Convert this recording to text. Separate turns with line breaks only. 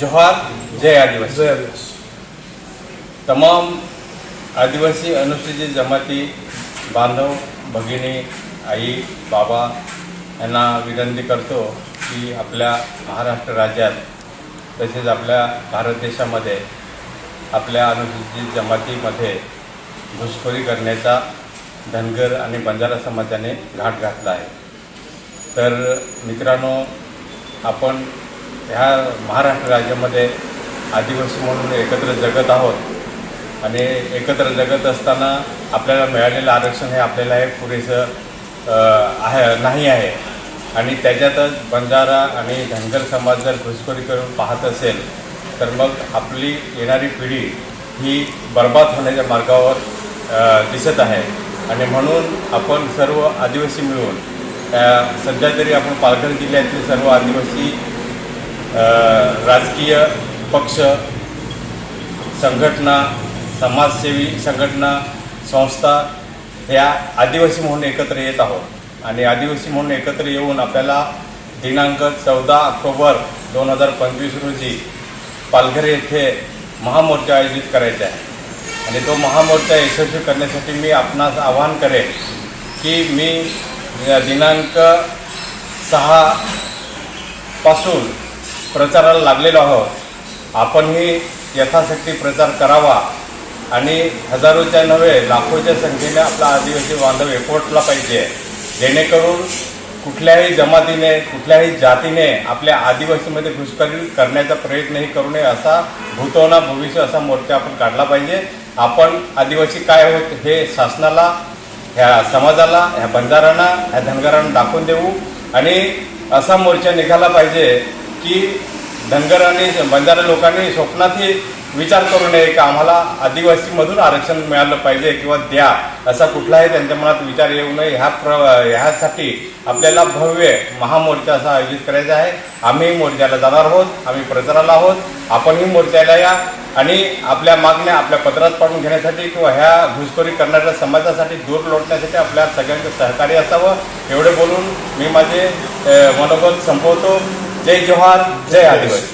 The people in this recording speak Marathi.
जोहार जय आदिवासी।
जय आदिवासी।
तमाम आदिवासी अनुसूचित जमाती बांधव भगिनी आई बाबा यांना विनंती करतो की आपल्या महाराष्ट्र राज्यात तसेच आपल्या भारत देशामध्ये आपल्या अनुसूचित जमातीमध्ये घुसखोरी करण्याचा धनगर आणि बंजारा समाजाने घाट घातला आहे. तर मित्रांनो आपण ह्या महाराष्ट्र राज्यामध्ये आदिवासी म्हणून एकत्र जगत आहोत आणि एकत्र जगत असताना आपल्याला मिळालेलं आरक्षण हे आपल्याला हे पुरेसं आहे नाही आहे. आणि त्याच्यातच बंजारा आणि धनगर समाज जर घुसखोरी करून पाहत असेल तर मग आपली येणारी पिढी ही बर्बाद होण्याच्या मार्गावर दिसत आहे. आणि म्हणून आपण सर्व आदिवासी मिळून सध्या तरी आपण पालघर जिल्ह्यातले सर्व आदिवासी राजकीय पक्ष संघटना समाजसेवी संघटना संस्था ह्या आदिवासी म्हणून एकत्र येत आहोत. आणि आदिवासी म्हणून एकत्र येऊन आपल्याला दिनांक चौदा ऑक्टोबर दोन हजार पंचवीस रोजी पालघर येथे महामोर्चा आयोजित करायचा आहे. आणि तो महामोर्चा यशस्वी करण्यासाठी मी आपणास आवाहन करेन की मी दिनांक सहा पासून प्रचाराला लागलेलो आहोत. आपणही यथाशक्ती प्रचार करावा आणि हजारोच्या नव्हे लाखोच्या संख्येने आपला आदिवासी बांधव एकवटला पाहिजे. जेणेकरून कुठल्याही जमातीने कुठल्याही जातीने आपल्या आदिवासीमध्ये घुसखोरी करण्याचा प्रयत्नही करू नये असा भूतवना भविष्य असा मोर्चा आपण काढला पाहिजे. आपण आदिवासी काय आहोत हे शासनाला ह्या समाजाला ह्या बंजारांना ह्या धनगरांना दाखवून देऊ आणि असा मोर्चा निघाला पाहिजे की धनगर आणि बंजारा लोकांनी स्वप्नातही विचार करू नये की आम्हाला आदिवासीमधून आरक्षण मिळालं पाहिजे किंवा द्या असा कुठलाही त्यांच्या मनात विचार येऊ नये. ह्या प्र ह्यासाठी आपल्याला भव्य महामोर्चा असा आयोजित करायचा आहे. आम्ही मोर्चाला जाणार आहोत आम्ही प्रचाराला आहोत आपणही मोर्चाला या आणि आपल्या मागण्या आपल्या पत्रात पाडून घेण्यासाठी किंवा ह्या घुसखोरी करणाऱ्या समाजासाठी दूर लोटण्यासाठी आपल्या सगळ्यांचं सहकार्य असावं. एवढे बोलून मी माझे मनोबल संपवतो. જય જવાન જય આદિવાસી